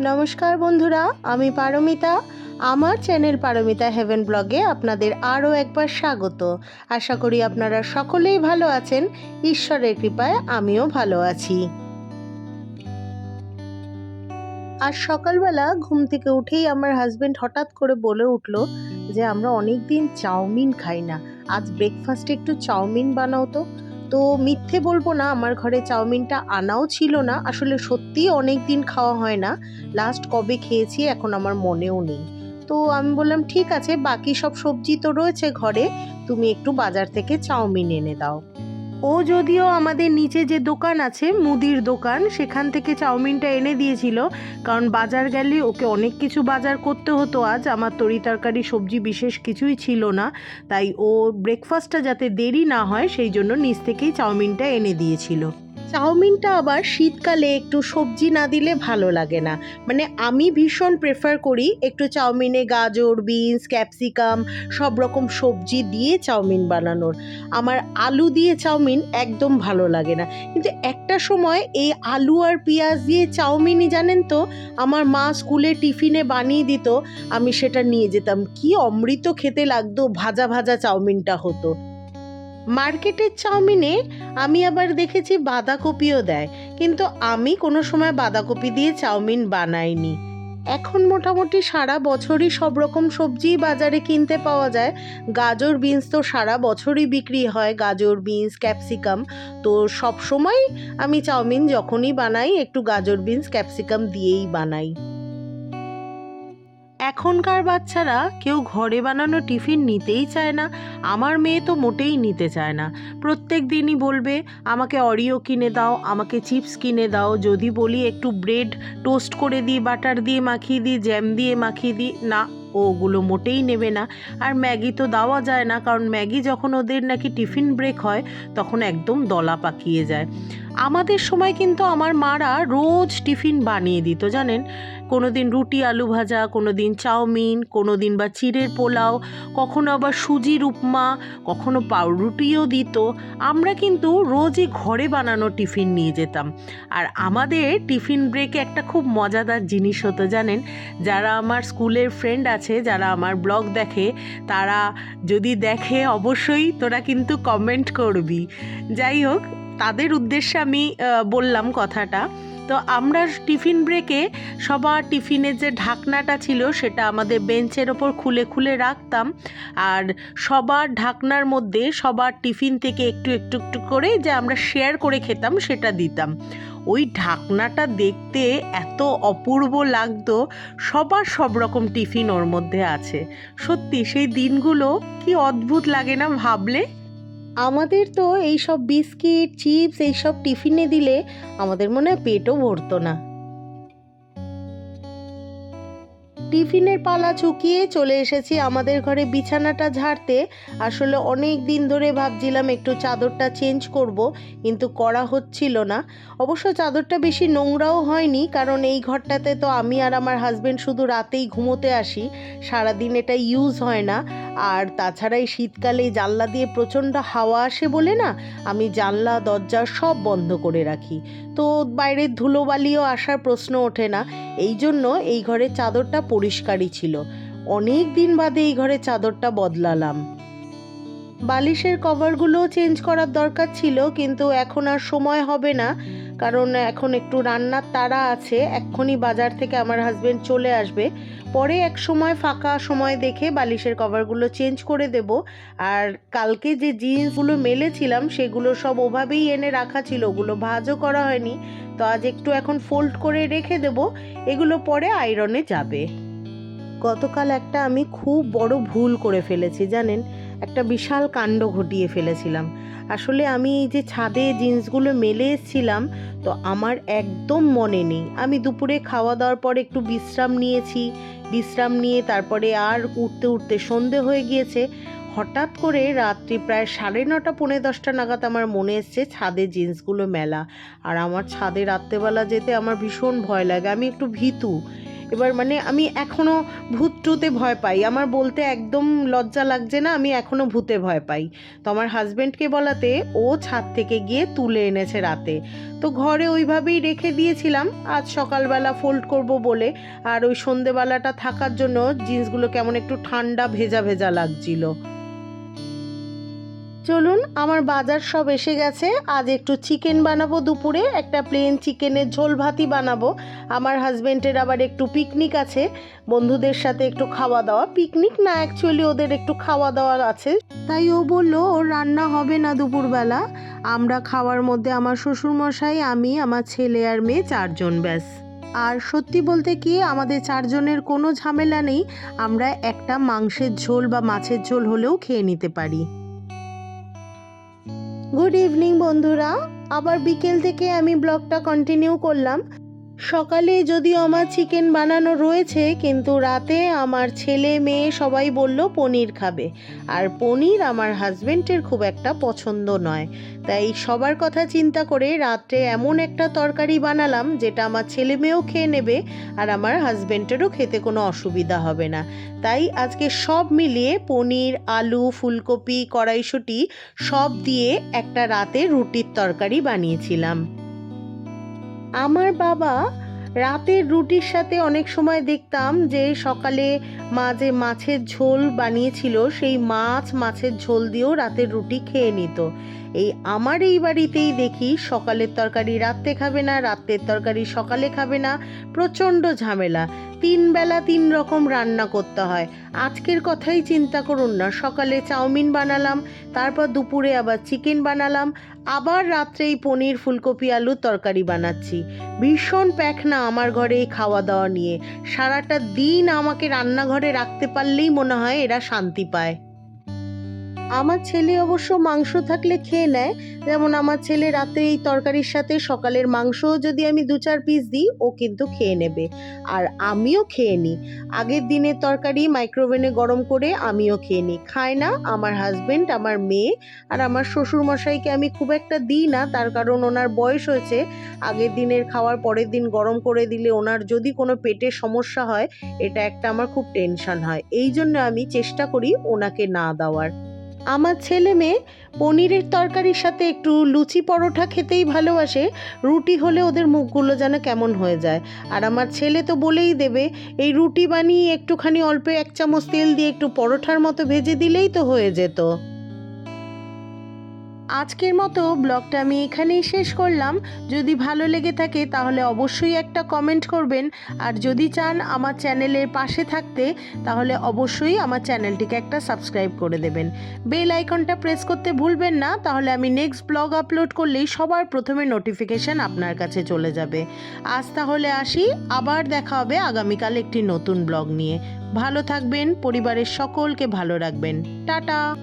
নমস্কার বন্ধুরা, আমি পারমিতা। আমার চ্যানেল পারমিতা হেভেন ব্লগে আপনাদের আরও একবার স্বাগত। আশা করি আপনারা সকলেই ভালো আছেন। ঈশ্বরের কৃপায় আমিও ভালো আছি। আর সকালবেলা ঘুম থেকে উঠেই আমার হাজবেন্ড হঠাৎ করে বলে উঠল যে, আমরা অনেক দিন চাউমিন খাই না। আজ ব্রেকফাস্টে একটু চাউমিন বানাও তো। তো মিথ্যে বলব না, আমার ঘরে চাউমিনটা আনাও ছিল না। আসলে সত্যিই অনেক দিন খাওয়া হয় না। লাস্ট কবে খেয়েছি এখন আমার মনেও নেই। তো আমি বললাম, ঠিক আছে, বাকি সব সবজি তো রয়েছে ঘরে, তুমি একটু বাজার থেকে চাউমিন এনে দাও। ও যদিও আমাদের নিচে যে দোকান আছে, মুদির দোকান, সেখান থেকে চাউমিনটা এনে দিয়েছিল। কারণ বাজার গেলে ওকে অনেক কিছু বাজার করতে হতো আজ। আমার তরি তরকারি, সবজি বিশেষ কিছুই ছিল না। তাই ও ব্রেকফাস্টটা যাতে দেরি না হয়, সেই জন্য নিচ থেকেই চাউমিনটা এনে দিয়েছিল। চাউমিনটা আবার শীতকালে একটু সবজি না দিলে ভালো লাগে না। মানে আমি ভীষণ প্রেফার করি একটু চাউমিনে গাজর বিনস ক্যাপসিকাম সব রকম সবজি দিয়ে চাউমিন বানানোর। আমার আলু দিয়ে চাউমিন একদম ভালো লাগে না। কিন্তু একটা সময় এই আলু আর পেঁয়াজ দিয়ে চাউমিনই জানেন তো, আমার মা স্কুলে টিফিনে বানিয়ে দিত, আমি সেটা নিয়ে যেতাম। কি অমৃত খেতে লাগতো, ভাজা ভাজা চাউমিনটা হতো। মার্কেটের চাউমিনে আমি আবার দেখেছি বাঁধাকপিও দেয়। কিন্তু আমি কোনো সময় বাঁধাকপি দিয়ে চাউমিন বানাইনি। এখন মোটামুটি সারা বছরই সব রকম সবজিই বাজারে কিনতে পাওয়া যায়। গাজর বিনস তো সারা বছরই বিক্রি হয়। গাজর বিনস, ক্যাপসিকাম। তো সব সময় আমি চাউমিন যখনই বানাই, একটু গাজর বিনস, ক্যাপসিকাম দিয়েই বানাই। এখনকার বাচ্চারা কেউ ঘরে বানানো টিফিন নিতেই চায় না। আমার মেয়ে তো মোটেই নিতে চায় না। প্রত্যেক দিনই বলবে, আমাকে অরিও কিনে দাও, আমাকে চিপস কিনে দাও। যদি বলি একটু ব্রেড টোস্ট করে দিই, বাটার দিয়ে মাখিয়ে দিই, জ্যাম দিয়ে মাখিয়ে দিই, না ওগুলো মোটেই নেবে না। আর ম্যাগি তো দেওয়া যায় না, কারণ ম্যাগি যখন ওদের নাকি টিফিন ব্রেক হয়, তখন একদম দলা পাকিয়ে যায়। আমাদের সময় কিন্তু আমার মারা রোজ টিফিন বানিয়ে দিত, জানেন? কোনো দিন রুটি আলু ভাজা কোনো দিন চাউমিন কোনো দিন বা চিড়ের পোলাও, কখনো আবার সুজির উপমা, কখনো পাউরুটিও দিত। আমরা কিন্তু রোজই ঘরে বানানো টিফিন নিয়ে যেতাম। আর আমাদের টিফিন ব্রেকে একটা খুব মজাদার জিনিস হতো, জানেন? যারা আমার স্কুলের ফ্রেন্ড আছে, যারা আমার ব্লগ দেখে, তারা যদি দেখে অবশ্যই তোরা কিন্তু কমেন্ট করবি। যাই হোক তাদের উদ্দেশ্যে আমি বললাম কথাটা। তো আমরা টিফিন ব্রেকে সবার টিফিনের যে ঢাকনাটা ছিল, সেটা আমাদের বেঞ্চের ওপর খুলে খুলে রাখতাম। আর সবার ঢাকনার মধ্যে সবার টিফিন থেকে একটু একটু একটু করে যে আমরা শেয়ার করে খেতাম, সেটা দিতাম। ওই ঢাকনাটা দেখতে এত অপূর্ব লাগতো, সবার সব রকম টিফিন ওর মধ্যে আছে। সত্যি সেই দিনগুলো কি অদ্ভুত লাগে না ভাবলে? আমাদের তো এই সব বিস্কিট, চিপস, এইসব টিফিনে দিলে আমাদের মনে হয় পেটও ভরতো না। টিফিনের পালা চুকিয়ে চলে এসেছি আমাদের ঘরে বিছানাটা ঝাড়তে। আসলে অনেক দিন ধরে ভাবছিলাম একটু চাদরটা চেঞ্জ করব, কিন্তু করা হচ্ছিল না। অবশ্য চাদরটা বেশি নোংরাও হয়নি, কারণ এই ঘরটাতে তো আমি আর আমার হাজব্যান্ড শুধু রাতেই ঘুমোতে আসি, সারাদিন এটা ইউজ হয় না। আর তাছাড়া এই শীতকালে জানলা দিয়ে প্রচণ্ড হাওয়া আসে বলে না, আমি জানলা, দরজা সব বন্ধ করে রাখি। তো বাইরের ধুলোবালিও আসার প্রশ্ন ওঠে না এই জন্য এই ঘরের চাদরটা পরিষ্কারই ছিল। অনেক দিন বাদে এই ঘরের চাদরটা বদলালাম। বালিশের কভারগুলোও চেঞ্জ করার দরকার ছিল, কিন্তু এখন আর সময় হবে না, কারণ এখন একটু রান্নার তাড়া আছে। এক্ষুনি বাজার থেকে আমার হাজবেন্ড চলে আসবে। পরে এক সময় ফাঁকা সময় দেখে বালিশের কভারগুলো চেঞ্জ করে দেব। আর কালকে যে জিন্সগুলো মেলেছিলাম, সেগুলো সব ওভাবেই এনে রাখা ছিল। ওগুলো ভাজও করা হয়নি। তো আজ একটু এখন ফোল্ড করে রেখে দেব। এগুলো পরে আয়রনে যাবে। গতকাল একটা আমি খুব বড় ভুল করে ফেলেছি, জানেন? একটা বিশাল কাণ্ড ঘটিয়ে ফেলেছিলাম। আসলে আমি এই যে ছাদে জিন্সগুলো মেলে এসেছিলাম, তো আমার একদম মনে নেই। আমি দুপুরে খাওয়া দাওয়ার পর একটু বিশ্রাম নিয়েছি, বিশ্রাম নিয়ে তারপরে আর উঠতে উঠতে সন্ধে হয়ে গিয়েছে। হঠাৎ করে রাত্রি প্রায় সাড়ে নটা, পৌনে দশটা নাগাদ আমার মনে এসছে ছাদে জিন্সগুলো মেলা। আর আমার ছাদে রাত্রেবেলা যেতে আমার ভীষণ ভয় লাগে। আমি একটু ভীতু। এবার মানে আমি এখনও ভূত টুতে ভয় পাই। আমার বলতে একদম লজ্জা লাগছে না, আমি এখনও ভূতে ভয় পাই। তো আমার হাজব্যান্ডকে বলাতে ও ছাদ থেকে গিয়ে তুলে এনেছে রাতে। তো ঘরে ওইভাবেই রেখে দিয়েছিলাম, আজ সকালবেলা ফোল্ড করব বলে। আর ওই সন্ধেবেলাটা থাকার জন্য জিন্সগুলো কেমন একটু ঠান্ডা, ভেজা ভেজা লাগছিল। চলুন, আমার বাজার সব এসে গেছে। আজ একটু চিকেন বানাবো দুপুরে, একটা প্লেন চিকেনের ঝোল ভাতি বানাবো। আমার হাজবেন্ডের আবার একটু পিকনিক আছে, বন্ধুদের সাথে একটু খাওয়া দাওয়া। পিকনিক না অ্যাকচুয়ালি ওদের একটু খাওয়া দাওয়া আছে। তাই ও বলল, ওর রান্না হবে না দুপুরবেলা। আমরা খাওয়ার মধ্যে আমার শ্বশুরমশাই, আমি, আমার ছেলে আর মেয়ে চারজন, ব্যাস। আর সত্যি বলতে কি, আমাদের চারজনের কোনো ঝামেলা নেই। আমরা একটা মাংসের ঝোল বা মাছের ঝোল হলেও খেয়ে নিতে পারি। গুড ইভিনিং বন্ধুরা। আবার বিকেল থেকে আমি ব্লগটা কন্টিনিউ করলাম। সকালে যদিও আমার চিকেন বানানো রয়েছে, কিন্তু রাতে আমার ছেলে মেয়ে সবাই বলল পনির খাবে। আর পনির আমার হাজবেন্ডের খুব একটা পছন্দ নয়। তাই সবার কথা চিন্তা করে রাতে এমন একটা তরকারি বানালাম, যেটা আমার ছেলে মেয়েও খেয়ে নেবে আর আমার হাজবেন্ডেরও খেতে কোনো অসুবিধা হবে না। তাই আজকে সব মিলিয়ে পনির, আলু, ফুলকপি, কড়াইশুঁটি সব দিয়ে একটা রাতে রুটির তরকারি বানিয়েছিলাম। আমার বাবা রাতের রুটির সাথে অনেক সময় দেখতাম যে সকালে মা যে মাছের ঝোল বানিয়েছিল, সেই মাছ মাছের ঝোল দিয়েও রাতের রুটি খেয়ে নিত। এই আমার এই বাড়িতেই দেখি সকালের তরকারি রাত্রে খাবে না রাত্রের তরকারি সকালে খাবে না, প্রচণ্ড ঝামেলা। তিন বেলা তিন রকম রান্না করতে হয়। আজকের কথাই চিন্তা করুন না, সকালে চাউমিন বানালাম, তারপর দুপুরে আবার চিকেন বানালাম আবার রাত্রে এই পনির, ফুলকপি, আলুর তরকারি বানাচ্ছি। ভীষণ প্যাক না আমার ঘরে এই খাওয়া দাওয়া নিয়ে। সারাটা দিন আমাকে রান্নাঘরে রাখতে পারলেই মনে হয় এরা শান্তি পায়। আমার ছেলে অবশ্য মাংস থাকলে খেয়ে নেয়। যেমন আমার ছেলে রাতে এই তরকারির সাথে সকালের মাংসও যদি আমি দু চার পিস দিই, ও কিন্তু খেয়ে নেবে। আর আমিও খেয়ে নিই। আগের দিনের তরকারি মাইক্রোওভেনে গরম করে আমিও খেয়ে নিই। খায় না আমার হাজবেন্ড আমার মেয়ে আর আমার শ্বশুর মশাইকে আমি খুব একটা দিই না। তার কারণ ওনার বয়স হয়েছে। আগের দিনের খাওয়ার পরের দিন গরম করে দিলে ওনার যদি কোনো পেটে সমস্যা হয়, এটা একটা আমার খুব টেনশন হয়। এই জন্য আমি চেষ্টা করি ওনাকে না দেওয়ার। আমার ছেলে মেয়ে পনিরের তরকারির সাথে একটু লুচি পরোটা খেতেই ভালোবাসে, রুটি হলে ওদের মুখগুলো যেন কেমন হয়ে যায়। আর আমার ছেলে তো বলেই দেবে, এই রুটি বানিয়ে একটুখানি অল্প এক চামচ তেল দিয়ে একটু পরোঠার মতো ভেজে দিলেই তো হয়ে যেত। আজকের মতো ব্লগটা আমি এখানেই শেষ করলাম। যদি ভালো লেগে থাকে তাহলে অবশ্যই একটা কমেন্ট করবেন। আর যদি চান আমার চ্যানেলের পাশে থাকতে, তাহলে অবশ্যই আমার চ্যানেলটিকে একটা সাবস্ক্রাইব করে দেবেন। বেল আইকনটা প্রেস করতে ভুলবেন না, তাহলে আমি নেক্সট ব্লগ আপলোড করলেই সবার প্রথমে নোটিফিকেশান আপনার কাছে চলে যাবে। আজ তাহলে আসি, আবার দেখা হবে আগামীকাল একটি নতুন ব্লগ নিয়ে। ভালো থাকবেন, পরিবারের সকলকে ভালো রাখবেন। টাটা!